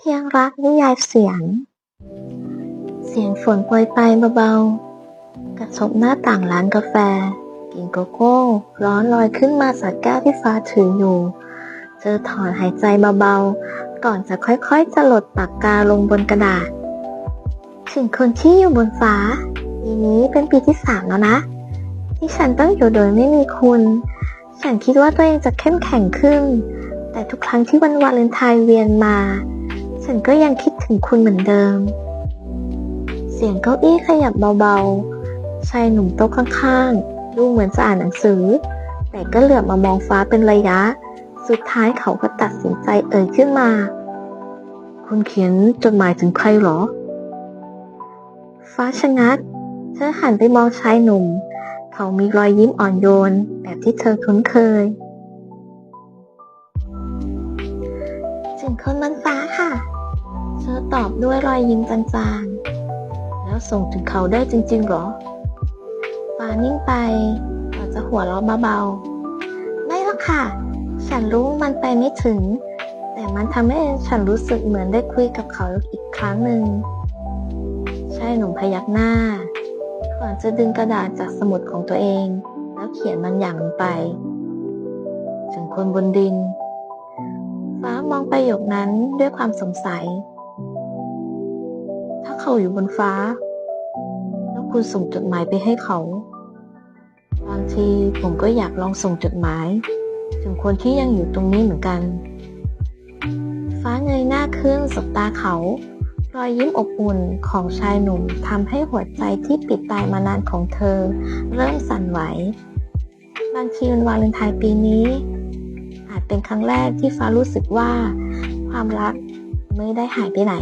เพียงรักนิยายเสียง เสียงฝนโปรยไปเบาๆ กระทบหน้าต่างร้านกาแฟ กินโกโก้ ร้อนลอยขึ้นมาจากแก้วที่ฟ้าถืออยู่ เธอถอนหายใจเบาๆ ก่อนจะค่อยๆจะหลดปากกาลงบนกระดาษ ถึงคนที่อยู่บนฟ้า ปีนี้เป็นปีที่สามแล้วนะ ที่ฉันต้องอยู่โดยไม่มีคุณ ฉันคิดว่าตัวเองจะเข้มแข็งขึ้น แต่ทุกครั้งที่วันวาเลนไทน์เวียนมา ฉันก็ยังคิดถึงคุณเหมือนเดิม เสียงเก้าอี้ขยับเบาๆ ชายหนุ่มโต๊ะข้างๆ ดูเหมือนจะอ่านหนังสือ แต่ก็เหลือบมามองฟ้าเป็นระยะ สุดท้ายเขาก็ตัดสินใจเอ่ยขึ้นมา คุณเขียนจดหมายถึงใครเหรอ ฟ้าชะงัก เธอหันไปมองชายหนุ่ม เขามีรอยยิ้มอ่อนโยน แบบที่เธอคุ้นเคยถึงคนบนฟ้าค่ะ อตอบด้วยรอยยิ้มจางๆ แล้วส่งถึงเขาได้จริงๆเหรอ ฟ้านิ่งไปก่อนจะหัวเราะเบาๆ ไม่หรอกค่ะ ฉันรู้มันไปไม่ถึง แต่มันทำให้ฉันรู้สึกเหมือนได้คุยกับเขาอีกครั้งหนึ่ง ใช่หนุ่มพยักหน้า ก่อนจะดึงกระดาษจากสมุดของตัวเอง แล้วเขียนบางอย่างลงไป ถึงคนบนดิน ฟ้ามองประโยคนั้นด้วยความสงสัย เขาอยู่บนฟ้า แล้วคุณส่งจดหมายไปให้เขา บางทีผมก็อยากลองส่งจดหมาย ถึงคนที่ยังอยู่ตรงนี้เหมือนกัน ฟ้าเงยหน้าขึ้นสบตาเขา รอยยิ้มอบอุ่นของชายหนุ่มทำให้หัวใจที่ปิดตายมานานของเธอ เริ่มสั่นไหว บางทีวันวาเลนไทน์ปีนี้ อาจเป็นครั้งแรกที่ฟ้ารู้สึกว่า ความรักไม่ได้หายไปไหน